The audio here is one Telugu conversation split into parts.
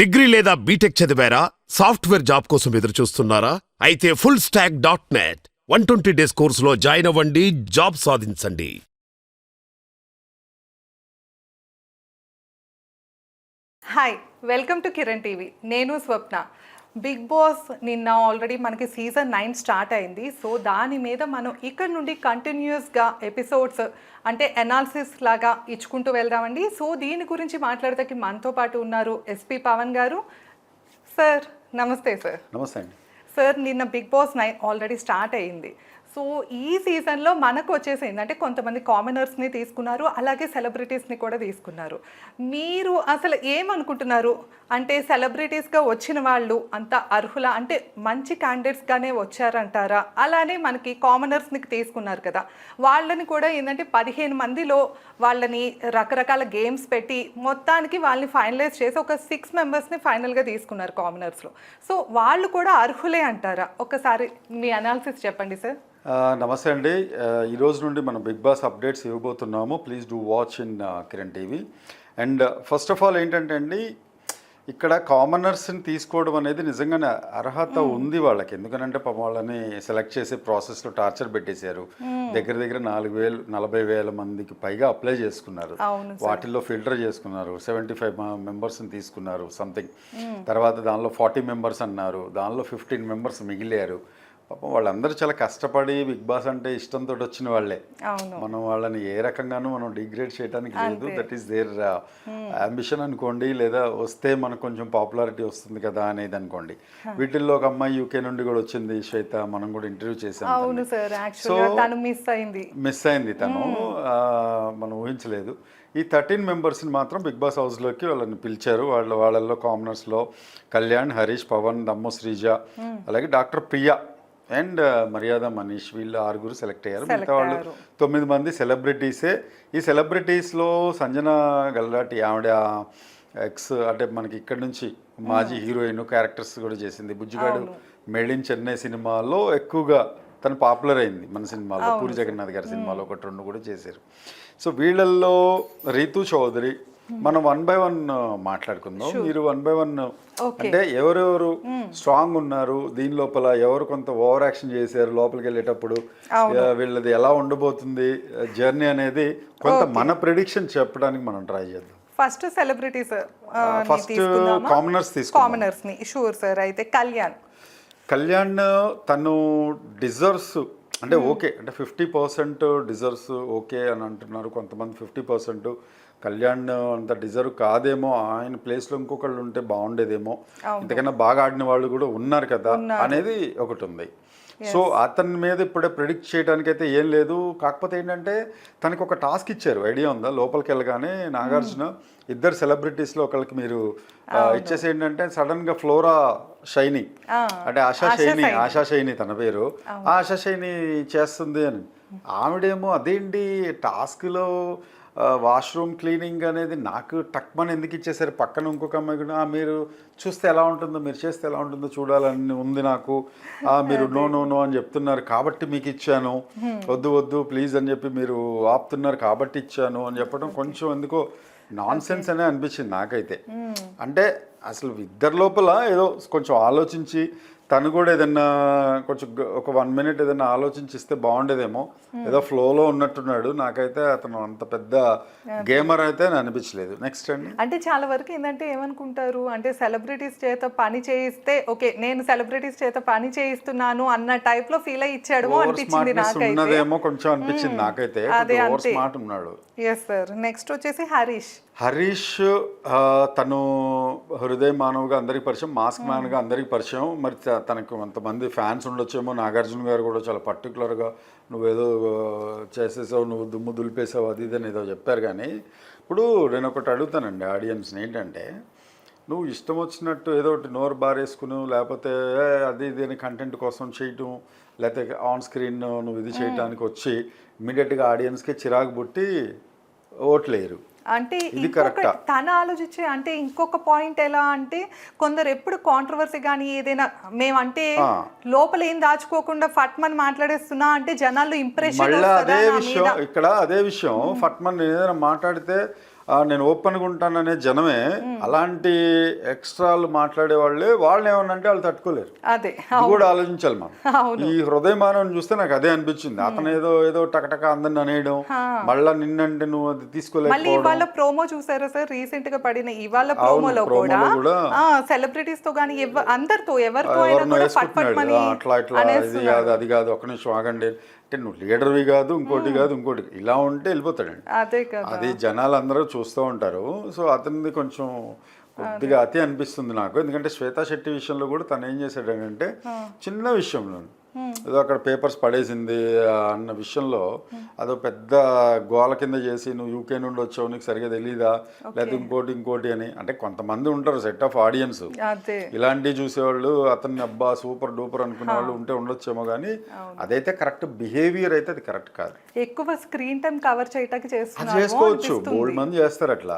డిగ్రీ లేదా బీటెక్ చదివారా? సాఫ్ట్వేర్ జాబ్ కోసం ఎదురు చూస్తున్నారా అయితే full stack dot net one twenty days కోర్సులో జాయిన్ అవ్వండి జాబ్ సాధించండి. Hi welcome to Kiran TV నేను స్వప్న. బిగ్ బాస్ నిన్న ఆల్రెడీ మనకి సీజన్ నైన్ స్టార్ట్ అయింది. సో దాని మీద మనం ఇక్కడ నుండి కంటిన్యూస్గా ఎపిసోడ్స్ అంటే ఎనాలిసిస్ లాగా ఇచ్చుకుంటూ వెళ్దామండి. సో దీని గురించి మాట్లాడతాకి మనతో పాటు ఉన్నారు ఎస్పి పవన్ గారు. సార్ నమస్తే సార్ నమస్తే అండి. సార్ నిన్న Bigg Boss nine already start అయింది. సో ఈ సీజన్లో మనకు వచ్చేసి ఏంటంటే కొంతమంది కామనర్స్ని తీసుకున్నారు అలాగే సెలబ్రిటీస్ని కూడా తీసుకున్నారు. మీరు అసలు ఏమనుకుంటున్నారు? అంటే సెలబ్రిటీస్గా వచ్చిన వాళ్ళు అంత అర్హుల? అంటే మంచి క్యాండిడేట్స్గానే వచ్చారంటారా? అలానే మనకి కామనర్స్ని తీసుకున్నారు కదా. వాళ్ళని కూడా ఏంటంటే పదిహేను మందిలో వాళ్ళని రకరకాల గేమ్స్ పెట్టి మొత్తానికి వాళ్ళని ఫైనలైజ్ చేసి ఒక సిక్స్ మెంబర్స్ని ఫైనల్గా తీసుకున్నారు కామనర్స్లో సో వాళ్ళు కూడా అర్హులే అంటారా? ఒకసారి మీ అనాలిసిస్ చెప్పండి సార్ నమస్తే అండి. ఆ, ఈ రోజు నుండి మనం Bigg Boss updates ఇవ్వబోతున్నాము. Please do watch in Kiran TV. And first of all ఏంటంటే అండి ఇక్కడ కామనర్స్ని తీసుకోవడం అనేది నిజంగానే అర్హత ఉంది వాళ్ళకి. ఎందుకనంటే పాపం వాళ్ళని సెలెక్ట్ చేసే ప్రాసెస్లో టార్చర్ పెట్టేశారు. దగ్గర దగ్గర నాలుగు వేలు నలభై వేల మందికి పైగా అప్లై చేసుకున్నారు. వాటిల్లో ఫిల్టర్ చేసుకున్నారు. సెవెంటీ ఫైవ్ మెంబర్స్ని తీసుకున్నారు సంథింగ్ తర్వాత దానిలో ఫార్టీ మెంబర్స్ అన్నారు. దానిలో ఫిఫ్టీన్ మెంబర్స్ మిగిలారు. పాపం వాళ్ళందరూ చాలా కష్టపడి బిగ్ బాస్ అంటే ఇష్టంతో వచ్చిన వాళ్ళే. మనం వాళ్ళని ఏ రకంగానూ మనం డిగ్రేడ్ చేయడానికి లేదు. దట్ ఈస్ దేర్ అంబిషన్ అనుకోండి లేదా వస్తే మనకు కొంచెం పాపులారిటీ వస్తుంది కదా అనేది అనుకోండి. వీటిల్లో ఒక అమ్మాయి యూకే నుండి కూడా వచ్చింది శ్వేత మనం కూడా ఇంటర్వ్యూ చేసాం తను మిస్ అయింది. మిస్ అయింది తను. ఆ, మనం ఊహించలేదు. ఈ థర్టీన్ మెంబర్స్ని మాత్రం బిగ్ బాస్ హౌస్లోకి వాళ్ళని పిలిచారు. వాళ్ళ వాళ్ళల్లో కామనర్స్లో కళ్యాణ్ హరీష్ పవన్ దమ్ము శ్రీజ అలాగే డాక్టర్ ప్రియా అండ్ మర్యాద మనీష్ వీళ్ళు ఆరుగురు సెలెక్ట్ అయ్యారు. మిగతా వాళ్ళు తొమ్మిది మంది సెలబ్రిటీసే. ఈ సెలబ్రిటీస్లో సంజన గల్లాటి ఆవిడ ఎక్స్ అంటే మనకి ఇక్కడ నుంచి మాజీ హీరోయిన్ క్యారెక్టర్స్ కూడా చేసింది. బుజ్జిగాడు మేడ్ ఇన్ చెన్నై సినిమాలో ఎక్కువగా తను పాపులర్ అయింది మన సినిమాలో. పూరి జగన్నాథ్ గారి సినిమాలో ఒకటి రెండు కూడా చేశారు. సో వీళ్ళల్లో రీతు చౌదరి మనం వన్ బై వన్ మాట్లాడుకుందాం. మీరు వన్ బై వన్ అంటే ఎవరెవరు స్ట్రాంగ్ ఉన్నారు దీని లోపల ఎవరు కొంత ఓవర్ యాక్షన్ చేశారు లోపలికి వెళ్ళేటప్పుడు ఆ, వీళ్ళది ఎలా ఉండబోతుంది జర్నీ అనేది కొంత మన ప్రిడిక్షన్ చెప్పడానికి మనం ట్రై చేద్దాం. ఫస్ట్ సెలబ్రిటీస్ ఫస్ట్ కామనర్స్ కామనర్స్ని. షూర్ సార్ అయితే కళ్యాణ్. కళ్యాణ్ తను డిజర్వ్స్ అంటే ఓకే అంటే ఫిఫ్టీ పర్సెంట్ డిజర్వ్స్ ఓకే అని అంటున్నారు కొంతమంది ఫిఫ్టీ పర్సెంట్ కళ్యాణ్ అంత డిజర్వ్ కాదేమో ఆయన ప్లేస్లో ఇంకొకళ్ళు ఉంటే బాగుండేదేమో. ఇంతకన్నా బాగా ఆడిన వాళ్ళు కూడా ఉన్నారు కదా అనేది ఒకటి ఉంది. సో అతని మీద ఇప్పుడే ప్రిడిక్ట్ చేయడానికి అయితే ఏం లేదు. కాకపోతే ఏంటంటే తనకి ఒక టాస్క్ ఇచ్చారు. ఐడియా ఉందా? లోపలికి వెళ్ళగానే నాగార్జున ఇద్దరు సెలబ్రిటీస్లో ఒకళ్ళకి మీరు ఇచ్చేసి ఏంటంటే సడన్గా ఫ్లోరా షైని అంటే ఆశా షైని ఆశా షైని తన పేరు. ఆ ఆశా షైని చేస్తుంది అని. ఆవిడేమో అదేంటి టాస్క్లో వాష్రూమ్ క్లీనింగ్ అనేది నాకు టక్మని ఎందుకు ఇచ్చేసారు పక్కన ఇంకొక అమ్మాయి కూడా "ఆ, మీరు చూస్తే ఎలా ఉంటుందో మీరు చేస్తే ఎలా ఉంటుందో చూడాలని ఉంది నాకు. "ఆ, మీరు నో నో నో అని చెప్తున్నారు కాబట్టి మీకు ఇచ్చాను. వద్దు వద్దు ప్లీజ్ అని చెప్పి మీరు ఆపుతున్నారు కాబట్టి ఇచ్చాను అని చెప్పడం కొంచెం ఎందుకో నాన్ సెన్స్ అనే అనిపించింది నాకైతే. అంటే అసలు ఇద్దరి లోపల ఏదో కొంచెం ఆలోచించి తను కూడా ఏదన్నా కొంచెం ఒక వన్ మినిట్ ఏదన్నా ఆలోచించిస్తే బాగుండేదేమో. ఏదో ఫ్లోలో ఉన్నట్టున్నాడు. నాకైతే అతను అంత పెద్ద గేమర్ అయితే అని అనిపించలేదు. నెక్స్ట్ అండి. అంటే చాలా వరకు ఏంటంటే ఏమనుకుంటారు? అంటే సెలబ్రిటీస్ చేత పని చేయిస్తే ఓకే నేను సెలబ్రిటీస్ చేత పని చేయిస్తున్నాను అన్న టైప్లో ఫీల్ అయ్యి ఇచ్చాడమో ఓవర్ అనిపించింది నాకైతే. ఉన్నదేమో కొంచెం అనిపించింది నాకైతే. అదే. స్మార్ట్ ఉన్నాడు. ఎస్ సార్ నెక్స్ట్ వచ్చేసి హరీష్. హరీష్ తను హృదయ మానవుగా అందరికి పరిచయం మాస్క్ మ్యాన్గా అందరికి పరిచయం. మరి తనకు కొంతమంది ఫ్యాన్స్ ఉండొచ్చేమో. నాగార్జున గారు కూడా చాలా పర్టికులర్గా నువ్వేదో చేసేసావు నువ్వు దుమ్ము దులిపేసావు అది ఇది అని ఏదో చెప్పారు కానీ ఇప్పుడు నేను ఒకటి అడుగుతానండి ఆడియన్స్ని ఏంటంటే నువ్వు ఇష్టం వచ్చినట్టు ఏదో ఒకటి నోరు బారేసుకుని లేకపోతే "ఏ, అది ఇది కంటెంట్ కోసం చేయటం లేకపోతే ఆన్ స్క్రీన్ నువ్వు ఇది చేయడానికి వచ్చి ఇమీడియట్గా ఆడియన్స్కి చిరాకు పుట్టి ఓట్లేరు అంటే ఇంకొక? తన ఆలోచించే అంటే ఇంకొక పాయింట్ ఎలా అంటే కొందరు ఎప్పుడు కాంట్రవర్సీ కానీ ఏదైనా మేమంటే. లోపల ఏం దాచుకోకుండా ఫట్మన్ మాట్లాడేస్తున్నా అంటే జనాల్లో ఇంప్రెషన్ అదే విషయం ఇక్కడ అదే విషయం ఫట్మన్ ఏదైనా మాట్లాడితే నేను ఓపెన్గా ఉంటాననే జనమే అలాంటి ఎక్స్ట్రాలు మాట్లాడే వాళ్ళే వాళ్ళు ఏమన్నంటే వాళ్ళు తట్టుకోలేరు. అదే కూడా ఆలోచించాలి మనం. ఈ హృదయ మానవుని చూస్తే నాకు అదే అనిపించింది. అతను ఏదో ఏదో టకటక అందరిని అనేయడం మళ్ళా నిన్నంటే నువ్వు అది ఇవాళ ప్రోమో చూసారా సార్? రీసెంట్గా పడిన ఇవాళ ప్రోమోలో కూడా సెలబ్రిటీస్తో కానీ అందరితో ఎవరితో అట్లా ఇట్లా ఇది కాదు అది కాదు ఒక నిమిషం ఆగండి. అంటే నువ్వు లీడర్వి కాదు ఇంకోటి కాదు ఇంకోటి ఇలా ఉంటే వెళ్ళిపోతాడండి. అదే కదా. అది జనాలు అందరూ చూస్తూ ఉంటారు. సో అతనిది కొంచెం కొద్దిగా అతి అనిపిస్తుంది నాకు. ఎందుకంటే శ్వేతా శెట్టి విషయంలో కూడా తను ఏం చేశాడంటే చిన్న విషయంలో ఏదో అక్కడ పేపర్స్ పడేసింది అన్న విషయంలో అదో పెద్ద గోల కింద చేసి నువ్వు యూకే నుండి వచ్చావు నీకు సరిగా తెలీదా? లేకపోతే ఇంకోటి ఇంకోటి అని. అంటే కొంతమంది ఉంటారు సెట్ ఆఫ్ ఆడియన్స్ ఇలాంటివి చూసేవాళ్ళు అతన్ని అబ్బా సూపర్ డూపర్ అనుకునే వాళ్ళు ఉంటే ఉండొచ్చేమో కానీ అదైతే కరెక్ట్ బిహేవియర్ అయితే అది కరెక్ట్ కాదు. ఎక్కువ స్క్రీన్ టైం కవర్ చేయటానికి చేసుకోవచ్చు. బోల్డ్ మంది చేస్తారు అట్లా.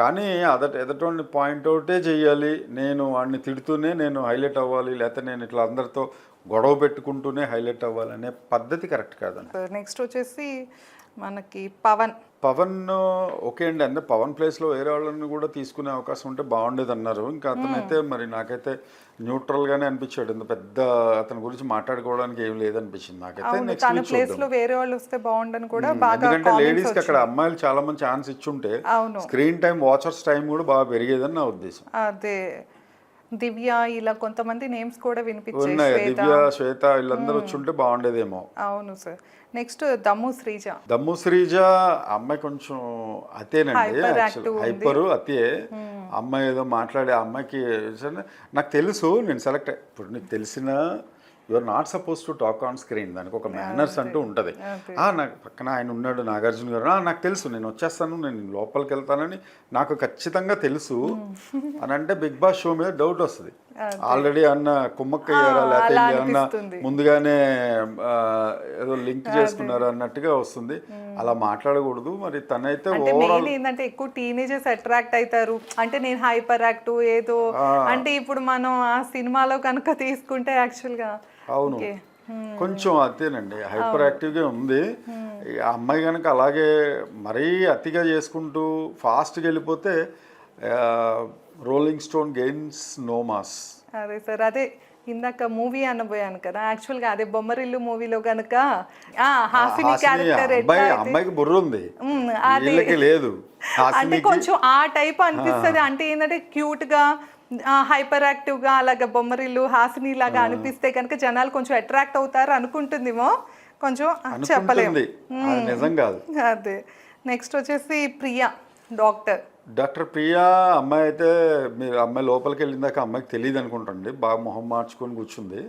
కానీ అదట ఎదటోడిని పాయింట్ అవుటే చెయ్యాలి నేను వాడిని తిడుతూనే నేను హైలైట్ అవ్వాలి లేకపోతే నేను ఇట్లా అందరితో గొడవ పెట్టుకుంటూనే హైలైట్ అవ్వాలి అనే పద్ధతి కరెక్ట్ కాదండి నెక్స్ట్ వచ్చేసి మనకి పవన్. పవన్ ఓకే అండి. అంటే పవన్ ప్లేస్లో వేరే వాళ్ళని కూడా తీసుకునే అవకాశం ఉంటే బాగుండేది అన్నారు ఇంకా అతనైతే మరి నాకైతే న్యూట్రల్గానే అనిపించాడు. ఇంత పెద్ద అతని గురించి మాట్లాడుకోవడానికి ఏం లేదనిపించింది నాకైతే. నెక్స్ట్ ప్లేస్లో వేరే వాళ్ళు వస్తే బాగుండని కూడా బాగా ఎందుకంటే లేడీస్ అక్కడ. అమ్మాయిలు చాలా మంది ఛాన్స్ ఇచ్చుంటే స్క్రీన్ టైం వాచర్స్ టైం కూడా బాగా పెరిగేదని నా ఉద్దేశం. అదే. దివ్య ఇలా కొంతమంది నేమ్స్ కూడా వినిపించాయి దివ్య శ్వేత వీళ్ళందరూ వచ్చుంటే బాగుండేదేమో. అవును సార్. నెక్స్ట్ దమ్ము శ్రీజ. దమ్ము శ్రీజ అమ్మాయి కొంచెం అతేనండి. హైపర్ అతే. అమ్మాయి ఏదో మాట్లాడే అమ్మాయికి నాకు తెలుసు నేను సెలెక్ట్ ఇప్పుడు నీకు తెలిసిన your not suppose to talk on screen దానికి ఒక మేనర్స్ అంటూ ఉంటుంది. నాకు పక్కన ఆయన ఉన్నాడు నాగార్జున గారు. "ఆ, నాకు తెలుసు నేను వచ్చేస్తాను నేను లోపలికి వెళ్తానని నాకు ఖచ్చితంగా తెలుసు అని అంటే బిగ్ బాస్ షో మీద డౌట్ వస్తుంది. ఆల్రెడీ అన్న కుమ్మక్కయ్యారా ఆ, అనిపిస్తుంది. ముందుగానే ఆ, ఏదో లింక్ చేసుకున్నారు అన్నట్టుగా వస్తుంది. అలా మాట్లాడకూడదు. మరి తనైతే ఏంటంటే ఎక్కువ టీనేజర్స్ అట్రాక్ట్ అవుతారు అంటే నేను హైపర్ యాక్టివ్ ఏదో అంటే ఇప్పుడు మనం ఆ సినిమాలో కనుక తీసుకుంటే యాక్చువల్గా. అవును. కొంచెం అదేనండి. హైపర్ యాక్టివ్గా ఉంది. ఈ అమ్మాయి కనుక అలాగే మరీ అతిగా చేసుకుంటూ ఫాస్ట్గా వెళ్ళిపోతే రోలింగ్ స్టోన్ గెయిన్స్ నోమాస్ అదే సార్ అదే ఇందాక మూవీ అనబోయాను కదా. యాక్చువల్గా అదే బొమ్మరిల్లు మూవీలో కనుక ఆ హాసిని క్యారెక్టర్ అమ్మాయికి బుర్ర ఉంది. లేదు. అంటే కొంచెం ఆ టైప్ అనిపిస్తుంది. అంటే ఏంటంటే క్యూట్గా హైపర్ యాక్టివ్గా అలాగా బొమ్మరిల్లు హాసిని లాగా అనిపిస్తే కనుక జనాలు కొంచెం అట్రాక్ట్ అవుతారు అనుకుంటుందేమో. కొంచెం అది నిజం కాదు. అదే. నెక్స్ట్ వచ్చేసి ప్రియా డాక్టర్ డాక్టర్ ప్రియా అమ్మాయి అయితే మీరు అమ్మాయి లోపలికి వెళ్ళిందాక అమ్మాయికి తెలియదు అనుకుంటండి బాగా మొహం మార్చుకొని కూర్చుంది.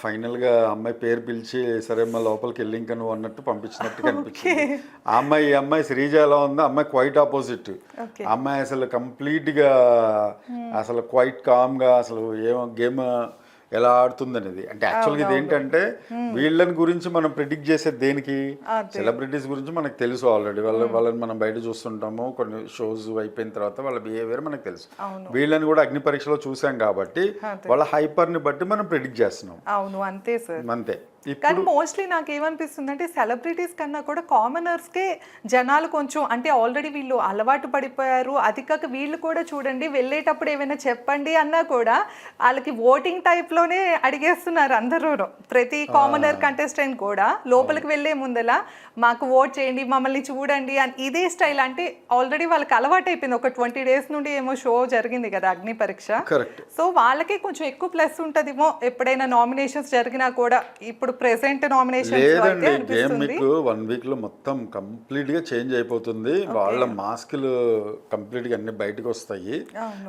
ఫైనల్గా అమ్మాయి పేరు పిలిచి సరే అమ్మ లోపలికి వెళ్ళి ఇంకా నువ్వు అన్నట్టు పంపించినట్టు కనిపించింది ఆ అమ్మాయి ఈ అమ్మాయి శ్రీజ ఎలా ఉందో అమ్మాయి క్వైట్ ఆపోజిట్. అమ్మాయి అసలు కంప్లీట్గా అసలు క్వైట్ కామ్గా అసలు ఏమో గేమ్ ఎలా ఆడుతుంది అనేది అంటే యాక్చువల్గా ఇది ఏంటంటే వీళ్ళని గురించి మనం ప్రిడిక్ట్ చేసేది దేనికి? సెలబ్రిటీస్ గురించి మనకు తెలుసు ఆల్రెడీ వాళ్ళ వాళ్ళని మనం బయట చూస్తుంటాము కొన్ని షోస్ అయిపోయిన తర్వాత వాళ్ళ బిహేవియర్ మనకు తెలుసు. వీళ్ళని కూడా అగ్ని పరీక్షలో చూసాం కాబట్టి వాళ్ళ హైపర్ని బట్టి మనం ప్రిడిక్ట్ చేస్తున్నాం. అవును అంతే సార్. అంతే. కానీ మోస్ట్లీ నాకు ఏమనిపిస్తుంది అంటే సెలబ్రిటీస్ కన్నా కూడా కామనర్స్కే జనాలు కొంచెం అంటే ఆల్రెడీ వీళ్ళు అలవాటు పడిపోయారు. అది కాక వీళ్ళు కూడా చూడండి వెళ్ళేటప్పుడు ఏమైనా చెప్పండి అన్నా కూడా వాళ్ళకి ఓటింగ్ టైప్లోనే అడిగేస్తున్నారు అందరూ. ప్రతి కామనర్ కంటెస్టెంట్ కూడా లోపలికి వెళ్ళే ముందలా మాకు ఓట్ చేయండి మమ్మల్ని చూడండి అని ఇదే స్టైల్ అంటే ఆల్రెడీ వాళ్ళకి అలవాటు అయిపోయింది. ఒక ట్వంటీ డేస్ నుండి ఏమో షో జరిగింది కదా అగ్ని పరీక్ష. సో వాళ్ళకే కొంచెం ఎక్కువ ప్లస్ ఉంటదేమో ఎప్పుడైనా నామినేషన్స్ జరిగినా కూడా ఇప్పుడు ప్రెసెంట్ లేదండి గేమ్ మీకు వన్ వీక్లో మొత్తం కంప్లీట్గా చేంజ్ అయిపోతుంది. వాళ్ళ మాస్కులు కంప్లీట్గా అన్ని బయటకు వస్తాయి.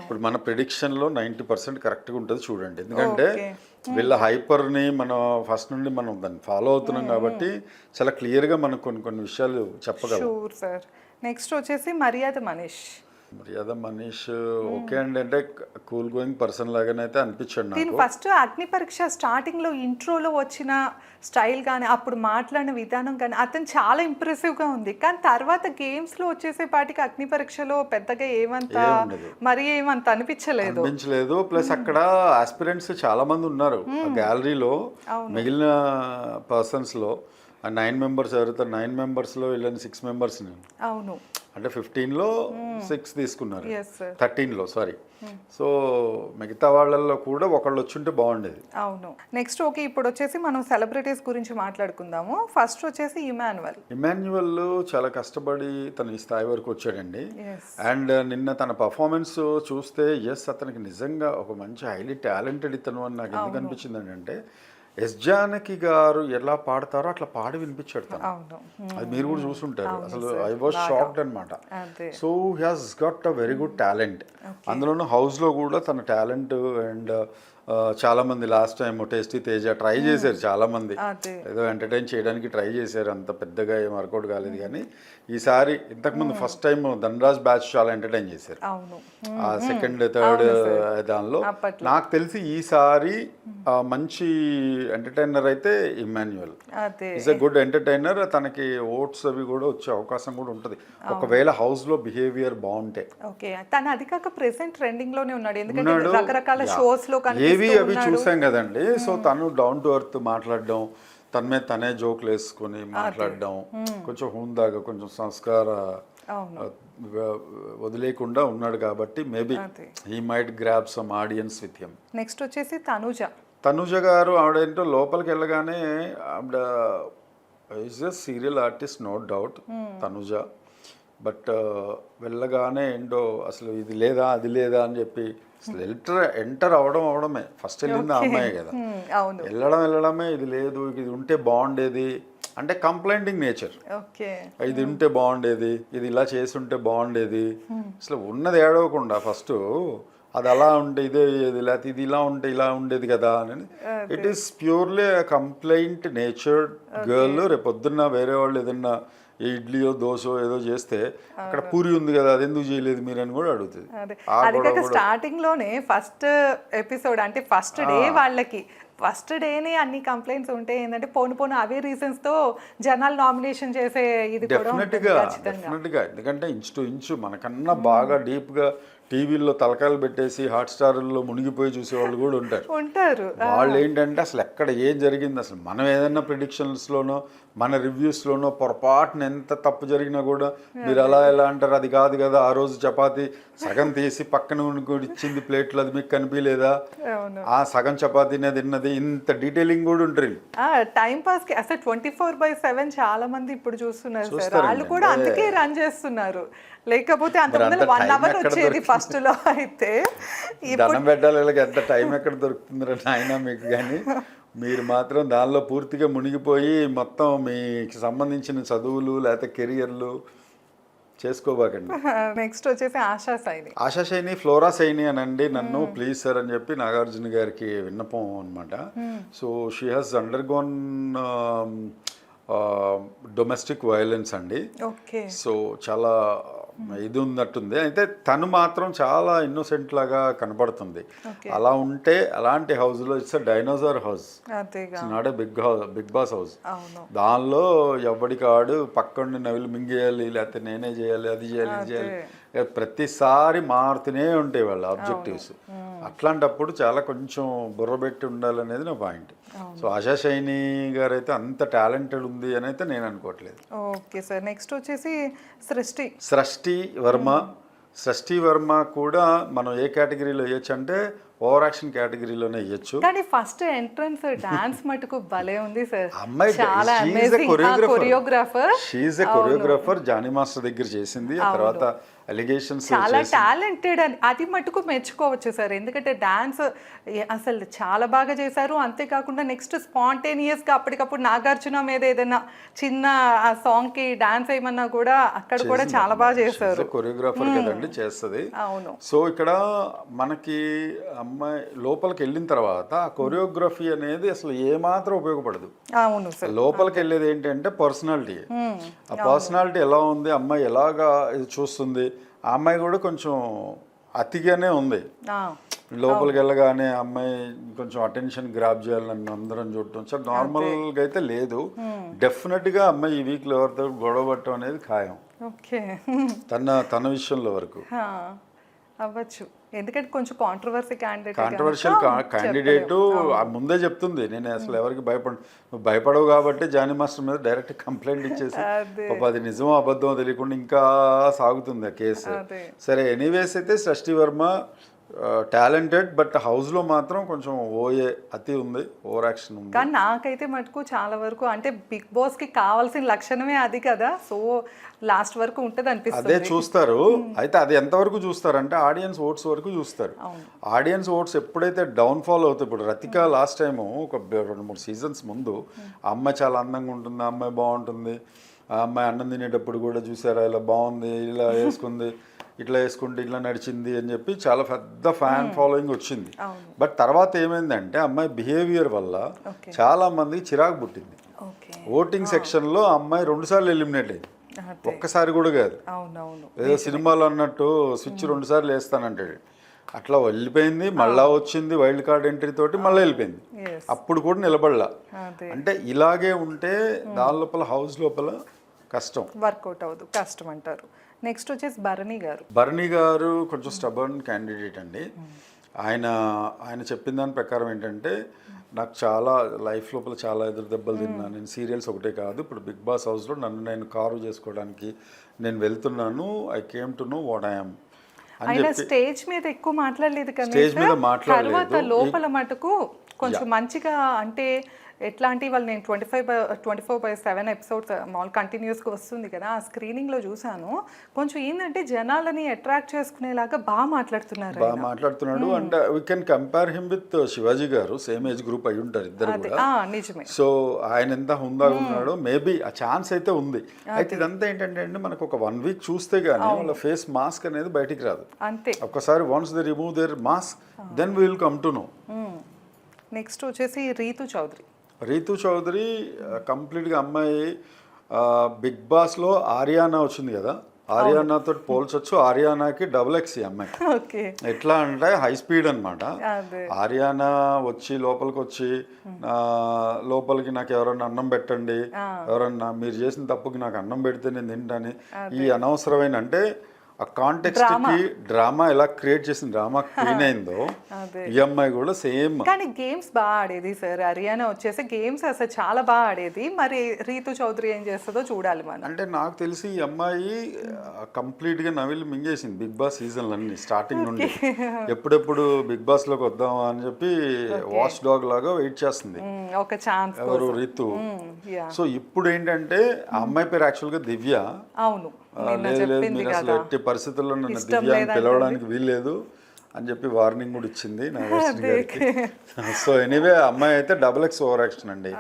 ఇప్పుడు మన ప్రిడిక్షన్లో నైంటీ పర్సెంట్ కరెక్ట్గా ఉంటుంది చూడండి. ఎందుకంటే. వీళ్ళ హైపర్ని మనం ఫస్ట్ నుండి మనం దాన్ని ఫాలో అవుతున్నాం కాబట్టి చాలా క్లియర్గా మనం కొన్ని కొన్ని విషయాలు చెప్పగలం. షూర్ సార్ నెక్స్ట్ వచ్చేసి మర్యాద మనీష్. మర్యాద మనీష్ ఓకే అండి. అంటే కూల్ గోయింగ్ పర్సన్ లాగానే అయితే అనిపించాడు నాకు. దీని ఫస్ట్ అగ్ని పరీక్ష స్టార్టింగ్లో ఇంట్రోలో వచ్చిన స్టైల్ కానీ అప్పుడు మాట్లాడిన విధానం కానీ అతను చాలా ఇంప్రెసివ్గా ఉంది. కానీ తర్వాత గేమ్స్లో వచ్చేసే పాటికి అగ్ని పరీక్షలో పెద్దగా ఏమంత. మరి ఏమంత అనిపించలేదు. అనిపించలేదు. ప్లస్ అక్కడ ఆస్పిరెంట్స్ చాలా మంది ఉన్నారు. గ్యాలరీలో మిగిలిన పర్సన్స్లో నైన్ మెంబర్స్ ఎవరైతే నైన్ మెంబర్స్లో వీళ్ళని సిక్స్ మెంబర్స్ అవును. అంటే ఫిఫ్టీన్లో సిక్స్ తీసుకున్నారు. థర్టీన్లో సారీ సో మిగతా వాళ్ళల్లో కూడా ఒకళ్ళు వచ్చుంటే బాగుండేది. అవును. నెక్స్ట్ ఓకే ఇప్పుడు వచ్చేసి మనం సెలబ్రిటీస్ గురించి మాట్లాడుకుందాము. ఫస్ట్ వచ్చేసి ఇమాన్యువల్ ఇమాన్యువల్ చాలా కష్టపడి తను ఈ స్థాయి వరకు వచ్చాడండి. అండ్ నిన్న తన పర్ఫార్మెన్స్ చూస్తే ఎస్ అతనికి నిజంగా ఒక మంచి హైలీ టాలెంటెడ్ ఇతను అని నాకు ఎందుకు అనిపించింది అంటే ఎస్ జానకి గారు ఎలా పాడతారో అట్లా పాడి వినిపించాడు తను. అది మీరు కూడా చూసుంటారు. అసలు ఐ వాజ్ షాక్డ్ అనమాట so has got a very good talent. అందులోనూ హౌస్లో కూడా తన టాలెంట్ అండ్ చాలా మంది last time Tasty Teja try చేశారు చాలా మంది అదే. ఏదో ఎంటర్టైన్ చేయడానికి ట్రై చేశారు అంత పెద్దగా ఏం వర్కౌట్ కాలేదు కానీ ఈసారి ఇంతకుముందు ఫస్ట్ టైం ధనరాజ్ బ్యాచ్ చాలా ఎంటర్టైన్ చేశారు. ఆ సెకండ్ థర్డ్ దానిలో. నాకు తెలిసి ఈసారి మంచి ఎంటర్టైనర్ అయితే Emmanuel is a good entertainer తనకి ఓట్స్ అవి కూడా వచ్చే అవకాశం కూడా ఉంటుంది. ఒకవేళ హౌస్లో బిహేవియర్ బాగుంటే. ఓకే. తను అది కాక ప్రెసెంట్ ట్రెండింగ్లోనే ఉన్నాడు. ఎందుకంటే. రకరకాల. షోస్లో కనిపిస్తూ అవి చూసాం కదండి. సో తను డౌన్ టు ఎర్త్ మాట్లాడడం తన మీద తనే జోకులు వేసుకొని మాట్లాడడం కొంచెం హుందాగా కొంచెం సంస్కార వదిలేకుండా ఉన్నాడు కాబట్టి maybe. He might grab some audience with him. Next వచ్చేసి తనుజ. తనుజ గారు ఆవిడేంటో లోపలికి వెళ్ళగానే ఆవిడ is a serial artist no doubt Tanuja. But వెళ్ళగానే ఏంటో అసలు ఇది లేదా అది లేదా అని చెప్పి అసలు ఎంటర్ ఎంటర్ అవడం అవడమే. ఫస్ట్ వెళ్ళింది ఆ అమ్మాయి కదా. వెళ్ళడం వెళ్ళడమే ఇది లేదు ఇది ఉంటే బాగుండేది అంటే కంప్లైంటింగ్ నేచర్. ఇది ఉంటే బాగుండేది ఇది ఇలా చేసి ఉంటే బాగుండేది. అసలు ఉన్నది ఏడవకుండా ఫస్ట్ అది అలా ఉంటే ఇదే ఇది లేకపోతే ఇది ఇలా ఉంటే ఇలా ఉండేది కదా అని. It is purely complaint natured girl రేపు పొద్దున్న వేరే వాళ్ళు ఏదన్నా ఇడ్లీయో దోశో ఏదో చేస్తే అక్కడ పూరి ఉంది కదా అది ఎందుకు చేయలేదు మీరు అని కూడా అడుగుతుంది. అదే. కాక స్టార్టింగ్లోనే ఫస్ట్ ఎపిసోడ్ అంటే ఫస్ట్ డే వాళ్ళకి ఫస్ట్ డేనే అన్ని కంప్లైంట్స్ ఉంటాయి ఏంటంటే పోను పోను అవే రీజన్స్తో జనాలు నామినేషన్ చేసే ఇది ఖచ్చితంగా. డెఫినెట్గా ఎందుకంటే ఇంచు టు ఇంచు మనకన్నా బాగా డీప్గా టీవీల్లో తలకాయలు పెట్టేసి హాట్ స్టార్లో మునిగిపోయి చూసేవాళ్ళు కూడా ఉంటారు. ఉంటారు. వాళ్ళు ఏంటంటే అసలు ఎక్కడ ఏం జరిగింది? అసలు మనం ఏదైనా ప్రిడిక్షన్స్లోనో మన రివ్యూస్లోనో పొరపాటున ఎంత తప్పు జరిగినా కూడా మీరు అలా ఎలా అంటారు? అది కాదు కదా ఆ రోజు చపాతి సగం తీసి పక్కన ఇచ్చింది ప్లేట్లో అది మీకు కనిపించలేదా? ఆ సగం చపాతీనే తిన్నది ఇంత డీటెయిలింగ్ కూడా ఉంటుంది టైం పాస్కి అసలు ట్వంటీ ఫోర్ బై సెవెన్ చాలా మంది ఇప్పుడు చూస్తున్నారు సార్. వాళ్ళు కూడా అందుకే రన్ చేస్తున్నారు. లేకపోతే అంత ముందు వన్ అవర్ వచ్చేది? ఫస్ట్లో అయితే దండం పెట్టాలి ఎంత టైం ఎక్కడ దొరుకుతుందిరా నాయన మీకు కానీ మీరు మాత్రం దానిలో పూర్తిగా మునిగిపోయి మొత్తం మీకు సంబంధించిన చదువులు లేకపోతే కెరియర్లు చేసుకోబాకండి. నెక్స్ట్ వచ్చేసి ఆశా సైని. ఆశా శైని ఫ్లోరా శైని అని అండి నన్ను ప్లీజ్ సార్ అని చెప్పి నాగార్జున గారికి విన్నపం అనమాట so she has undergone domestic violence అండి. ఓకే. సో చాలా ఇది ఉన్నట్టుంది. అయితే తను మాత్రం చాలా ఇన్నోసెంట్ లాగా కనపడుతుంది Okay. అలా ఉంటే అలాంటి హౌస్లో it's dinosaur house it's not a big house Bigg Boss house దానిలో ఎవడికాడు పక్కనుండి నవిలు మింగేయాలి లేకపోతే నేనే చేయాలి అది చేయాలి ఇది చేయాలి. ప్రతిసారి మారుతూనే ఉంటాయి వాళ్ళ ఆబ్జెక్టివ్స్ అట్లాంటప్పుడు చాలా కొంచెం బుర్రబెట్టి ఉండాలనేది నా పాయింట్. సో ఆశా శైని గారు అయితే అంత టాలెంటెడ్ ఉంది అని అయితే నేను అనుకోవట్లేదు. Okay sir. నెక్స్ట్ వచ్చేసి సృష్టి. సృష్టి వర్మ. సృష్టి వర్మ కూడా మనం ఏ కేటగిరీలో వేయచ్చు అంటే ఓవర్ యాక్షన్ కేటగిరీలోనే వేయచ్చు. కానీ ఫస్ట్ ఎంట్రన్స్ డాన్స్ మటుకు భలే ఉంది సార్. అమ్మాయి చాలా amazing choreographer choreographer she's a choreographer Jani master దగ్గర చేసింది. ఆ తర్వాత అలిగేషన్స్ చాలా టాలెంటెడ్ అని అది మటుకు మెచ్చుకోవచ్చు సార్. ఎందుకంటే డాన్స్ అసలు చాలా బాగా చేశారు. అంతేకాకుండా నెక్స్ట్ స్పాంటేనియస్గా అప్పటికప్పుడు నాగార్జున మీద ఏదైనా చిన్న ఆ సాంగ్కి డాన్స్ వేయమన్నా కూడా అక్కడ కూడా చాలా బాగా చేశారు. కొరియోగ్రాఫర్ కదండి చేస్తుంది. అవును. సో ఇక్కడ మనకి అమ్మాయి లోపలికి వెళ్ళిన తర్వాత ఆ కొరియోగ్రఫీ అనేది అసలు ఏమాత్రం ఉపయోగపడదు. అవును సార్. లోపలికి వెళ్ళేది ఏంటంటే పర్సనాలిటీ ఆ పర్సనాలిటీ ఎలా ఉంది అమ్మాయి ఎలాగా ఇది చూస్తుంది ఆ అమ్మాయి కూడా కొంచెం అతిగానే ఉంది. లోపలికి వెళ్ళగానే అమ్మాయి కొంచెం అటెన్షన్ గ్రాప్ చేయాలని అందరం చూడటం. చాలా నార్మల్గా అయితే లేదు. డెఫినెట్గా అమ్మాయి ఈ వీక్లో ఎవరితో గొడవ పట్టడం అనేది ఖాయం. తన తన విషయంలో వరకు. అవ్వచ్చు. ఎందుకంటే కొంచెం కాంట్రవర్సీ క్యాండిడేట్ కాంట్రవర్షియల్ క్యాండిడేట్ ముందే చెప్తుంది. నేను అసలు ఎవరికి భయపడ భయపడవు కాబట్టి జానీ మాస్టర్ మీద డైరెక్ట్ కంప్లైంట్ ఇచ్చేసి అదే. నిజమో అబద్ధమో తెలియకుండా ఇంకా సాగుతుంది ఆ కేసు. సరే ఎనీవేస్ అయితే సృష్టి వర్మ టాలెంటెడ్ బట్ హౌస్లో మాత్రం కొంచెం ఓయే అతి ఉంది ఓవర్ యాక్షన్ ఉంది. కానీ నాకైతే మటుకు చాలా వరకు అంటే బిగ్ బాస్కి కావాల్సిన లక్షణమే అది కదా సో లాస్ట్ వరకు ఉంటది అదే అనిపిస్తుంది చూస్తారు అయితే అది ఎంతవరకు చూస్తారంటే ఆడియన్స్ ఓట్స్ వరకు చూస్తారు. ఆడియన్స్ ఓట్స్ ఎప్పుడైతే డౌన్ ఫాల్ అవుతాయి ఇప్పుడు రతిక లాస్ట్ టైం ఒక రెండు మూడు సీజన్స్ ముందు ఆ అమ్మాయి చాలా అందంగా ఉంటుంది ఆ అమ్మాయి బాగుంటుంది ఆ అమ్మాయి అన్నం తినేటప్పుడు కూడా చూసారా ఇలా బాగుంది ఇలా వేసుకుంది. ఇట్లా వేసుకుంటే ఇట్లా నడిచింది అని చెప్పి చాలా పెద్ద ఫ్యాన్ ఫాలోయింగ్ వచ్చింది. బట్ తర్వాత ఏమైందంటే అమ్మాయి బిహేవియర్ వల్ల చాలా మందికి చిరాకు పుట్టింది. ఓటింగ్ సెక్షన్లో ఆ అమ్మాయి రెండు సార్లు ఎలిమినేట్ అయింది. ఒక్కసారి కూడా కాదు. ఏదో సినిమాలో అన్నట్టు స్విచ్ రెండు సార్లు వేస్తానంటాడు. అట్లా వెళ్ళిపోయింది మళ్ళా వచ్చింది వైల్డ్ కార్డ్ ఎంట్రీ తోటి మళ్ళీ వెళ్ళిపోయింది. Yes. అప్పుడు కూడా నిలబడలా. అంటే ఇలాగే ఉంటే దాని లోపల హౌస్ లోపల కష్టం. వర్కౌట్ అవ్వదు కష్టం అంటారు. నెక్స్ట్ వచ్చేసి భరణి గారు. భరణి గారు కొంచెం స్టబర్న్ క్యాండిడేట్ అండి. ఆయన ఆయన చెప్పిన దాని ప్రకారం ఏంటంటే నాకు చాలా లైఫ్ లోపల చాలా ఎదురు దెబ్బలు తిన్నా నేను సీరియల్స్ ఒకటే కాదు ఇప్పుడు బిగ్ బాస్ హౌస్లో నన్ను నేను కారు చేసుకోవడానికి నేను వెళ్తున్నాను. I came to know what I'm ఆయన స్టేజ్ మీద ఎక్కువ మాట్లాడలేదు కానీ Stage మీద మాట్లాడలేదు. లోపల మటుకు కొంచెం మంచిగా అంటే ఎట్లాంటి వాళ్ళు నేను twenty five by twenty four by seven episodes మామూలు కంటిన్యూస్గా వస్తుంది కదా ఆ స్క్రీనింగ్లో చూసాను కొంచెం ఏంటంటే జనాలని అట్రాక్ట్ చేసుకునేలాగా బాగా మాట్లాడుతున్నారు బాగా మాట్లాడుతున్నాడు and we can compare him with Shivaji గారు సేమ్ ఏజ్ గ్రూప్ అయి ఉంటారు ఇద్దరు కూడా. నిజమే. సో ఆయన ఎంత హుందాగా ఉన్నాడో మేబీ ఆ ఛాన్స్ అయితే ఉంది. అయితే ఇదంతా ఏంటంటే అండి మనకు ఒక వన్ వీక్ చూస్తే గానీ వాళ్ళ ఫేస్ మాస్క్ అనేది బయటికి రాదు. అంతే. ఒక్కసారి once they remove their mask then will come to know next వచ్చేసి రీతు చౌదరి. రీతు చౌదరి కంప్లీట్గా అమ్మాయి బిగ్ బాస్లో ఆర్యానా వచ్చింది కదా? ఆర్యానాతో పోల్చొచ్చు ఆర్యానాకి డబుల్ ఎక్స్ అమ్మాయి. ఎట్లా అంటే హై స్పీడ్ అన్నమాట. అదే. ఆర్యానా వచ్చి లోపలికి వచ్చి లోపలికి నాకు ఎవరన్నా అన్నం పెట్టండి ఎవరన్నా మీరు చేసిన తప్పుకి నాకు అన్నం పెడితే నేను తింటాను ఈ అనవసరమైన అంటే ఆ కాంటెక్స్ట్కి డ్రామా ఎలా క్రియేట్ చేసిన డ్రామా క్వీన్ అయిందో. ఈ అమ్మాయి కూడా సేమ్ కానీ గేమ్స్ బాగా ఆడేది సార్ హర్యానా వచ్చేసి గేమ్స్ అసలు చాలా బాగా ఆడేది. మరి రీతు చౌదరి ఏం చేస్తుందో చూడాలి మనం. అంటే నాకు తెలిసి ఈ అమ్మాయి కంప్లీట్గా నవిలి మింగేసింది బిగ్ బాస్ సీజన్లన్నీ స్టార్టింగ్ నుండి. ఎప్పుడెప్పుడు బిగ్ బాస్లోకి వద్దామా అని చెప్పి వాచ్ డాగ్ లాగా వెయిట్ చేస్తుంది. మ్మ్, ఒక ఛాన్స్ ఎవరు రితు? సో ఇప్పుడు ఏంటంటే ఆ అమ్మాయి పేరు యాక్చువల్గా దివ్య. అవును. లేదు లేదు మీరు అసలు ఎట్టి పరిస్థితుల్లో నన్ను ఇష్టం దివ్య అని లేదంటుంది. పిలవడానికి వీల్లేదు అని చెప్పి వార్నింగ్ కూడా ఇచ్చింది నా సో ఎనీవే అమ్మాయి అయితే డబుల్ ఎక్స్ ఓవర్ యాక్షన్ అండి.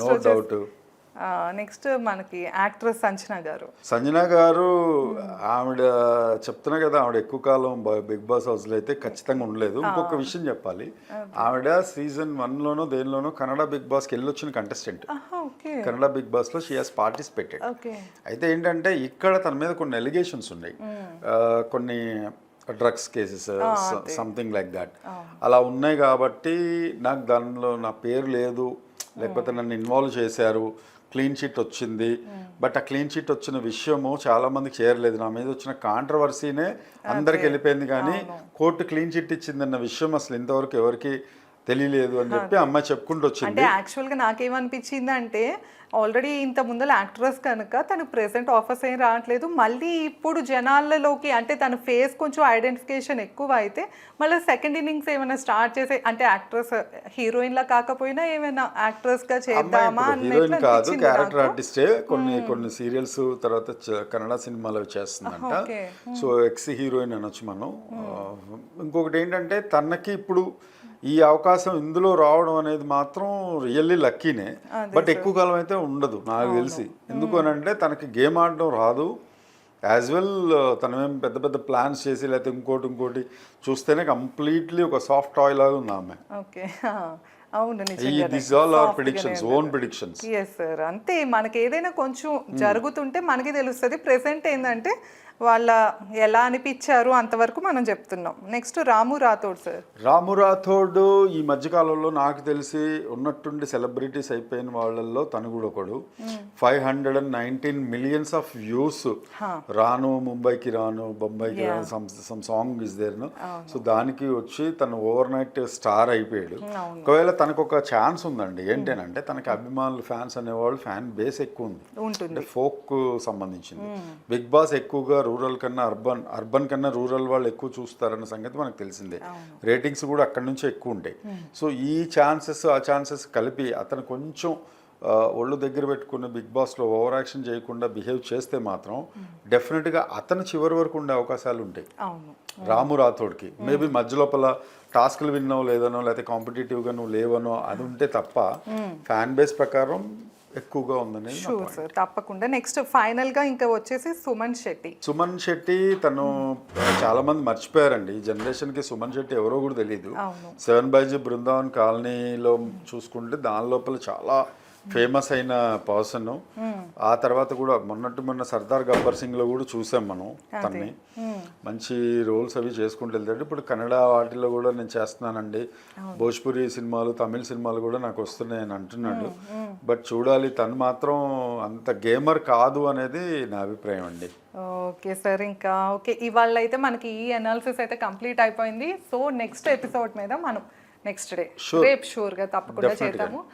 నో డౌట్ నెక్స్ట్ మనకి యాక్ట్రెస్ సంచన గారు. సంజన గారు ఆవిడ చెప్తున్నా కదా ఆవిడ ఎక్కువ కాలం బిగ్ బాస్ హౌస్లో అయితే ఖచ్చితంగా ఉండలేదు. ఇంకొక విషయం చెప్పాలి. ఆవిడ సీజన్ వన్లోనో దేనిలోనో కన్నడ బిగ్ బాస్కి వెళ్ళొచ్చిన కంటెస్టెంట్ ఓకే. కన్నడ బిగ్ బాస్లో షీ హాస్ పార్టిసిపేటెడ్ అయితే ఏంటంటే ఇక్కడ తన మీద కొన్ని ఎలిగేషన్స్ ఉన్నాయి. కొన్ని drugs cases something like that అలా ఉన్నాయి కాబట్టి నాకు దానిలో నా పేరు లేదు. లేకపోతే నన్ను ఇన్వాల్వ్ చేశారు. క్లీన్ షీట్ వచ్చింది. బట్ ఆ క్లీన్ షీట్ వచ్చిన విషయము చాలా మందికి చేరలేదు. నా మీద వచ్చిన కాంట్రవర్సీనే అందరికి వెళ్ళిపోయింది కానీ కోర్టు క్లీన్ షీట్ ఇచ్చిందన్న విషయం అసలు ఇంతవరకు ఎవరికి తెలియలేదు అని చెప్పి అమ్మాయి చెప్పుకుంటూ వచ్చింది. అంటే యాక్చువల్గా నాకేమనిపించింది అంటే ఆల్రెడీ ఇంత ముందర యాక్ట్రెస్ కనుక తనకు ప్రెసెంట్ ఆఫర్స్ ఏం రావట్లేదు. మళ్ళీ ఇప్పుడు జనాలలోకి అంటే తన ఫేస్ కొంచెం ఐడెంటిఫికేషన్ ఎక్కువ అయితే మళ్ళీ సెకండ్ ఇన్నింగ్స్ ఏమైనా స్టార్ట్ చేసే అంటే యాక్ట్రెస్ హీరోయిన్ లా కాకపోయినా ఏమైనా యాక్ట్రెస్గా చేద్దామా హీరోయిన్ కాదు క్యారెక్టర్. ఆర్టిస్టే కొన్ని కొన్ని సీరియల్స్ తర్వాత కన్నడ సినిమాలు చేస్తుందంట. సో ఎక్స్ హీరోయిన్ అనొచ్చు మనం. ఇంకొకటి ఏంటంటే తనకి ఇప్పుడు ఈ అవకాశం ఇందులో రావడం అనేది మాత్రం రియల్లీ లక్కీనే. బట్ ఎక్కువ కాలం అయితే ఉండదు నాకు తెలిసి. ఎందుకు అని అంటే తనకి గేమ్ ఆడడం రాదు. యాజ్ వెల్ తనమేం పెద్ద పెద్ద ప్లాన్స్ చేసి లేకపోతే ఇంకోటి ఇంకోటి చూస్తేనే కంప్లీట్లీ ఒక సాఫ్ట్ టాయ్ లాగా ఉంది ఆమె. ఓకే. అంతే మనకి ఏదైనా కొంచెం జరుగుతుంటే మనకి తెలుస్తుంది. ప్రెసెంట్ ఏంటంటే వాళ్ళ ఎలా అనిపించారు అంతవరకు మనం చెప్తున్నాం. నెక్స్ట్ రాము రాథోడ్ సార్ రాము రాథోడ్ ఈ మధ్యకాలంలో నాకు తెలిసి ఉన్నట్టుండి సెలబ్రిటీస్ అయిపోయిన వాళ్ళల్లో తను కూడా ఒకడు. Five hundred and nineteen millions of views రాను ముంబైకి రాను బొంబాయికి రాను some song is there so దానికి వచ్చి తను ఓవర్ నైట్ స్టార్ అయిపోయాడు ఒకవేళ తనకు ఒక ఛాన్స్ ఉందండి ఏంటంటే తనకి అభిమానులు ఫ్యాన్స్ అనేవాళ్ళు ఫ్యాన్ బేస్ ఎక్కువ ఉంది. అంటే ఫోక్ సంబంధించింది. బిగ్ బాస్ ఎక్కువగా రూరల్ కన్నా అర్బన్ అర్బన్ కన్నా రూరల్ వాళ్ళు ఎక్కువ చూస్తారన్న సంగతి మనకు తెలిసిందే. రేటింగ్స్ కూడా అక్కడి నుంచి ఎక్కువ ఉంటాయి. సో ఈ ఛాన్సెస్ ఆ ఛాన్సెస్ కలిపి అతను కొంచెం ఒళ్ళు దగ్గర పెట్టుకుని బిగ్ బాస్లో ఓవర్ యాక్షన్ చేయకుండా బిహేవ్ చేస్తే మాత్రం డెఫినెట్గా అతను చివరి వరకు ఉండే అవకాశాలు ఉంటాయి. రాము రాథోడ్కి. మేబీ మధ్య లోపల టాస్క్లు విన్నావు లేదనో లేకపోతే కాంపిటేటివ్గా నువ్వు లేవనో అది ఉంటే తప్ప ఫ్యాన్ బేస్ ప్రకారం ఎక్కువగా ఉందనేది నా షూర్ సార్ తప్పకుండా. నెక్స్ట్ ఫైనల్గా ఇంకా వచ్చేసి సుమన్ శెట్టి. సుమన్ శెట్టి తను చాలా మంది మర్చిపోయారండి. ఈ జనరేషన్కి సుమన్ శెట్టి ఎవరో కూడా తెలియదు. సెవెన్ బైజీ బృందావన్ కాలనీలో చూసుకుంటే దాని లోపల చాలా ఫేమస్ అయిన పర్సన్. ఆ తర్వాత కూడా మొన్నటి మొన్న సర్దార్ గబ్బర్ సింగ్లో కూడా చూసాం మనం తన్ని. మంచి రోల్స్ అవి చేసుకుంటూ వెళ్తాడు. ఇప్పుడు కన్నడ వాటిలో కూడా నేను చేస్తున్నానండి. భోజ్పురి సినిమాలు తమిళ సినిమాలు కూడా నాకు వస్తున్నాయని అంటున్నాడు. బట్ చూడాలి తను మాత్రం అంత గేమర్ కాదు అనేది నా అభిప్రాయం అండి. ఓకే సార్ ఇంకా ఓకే. ఇవాళ అయితే మనకి ఈ అనాలిసిస్ అయితే కంప్లీట్ అయిపోయింది. సో నెక్స్ట్ ఎపిసోడ్ మీద మనం నెక్స్ట్ డే. రేపు షూర్గా తప్పకుండా. చేద్దాము.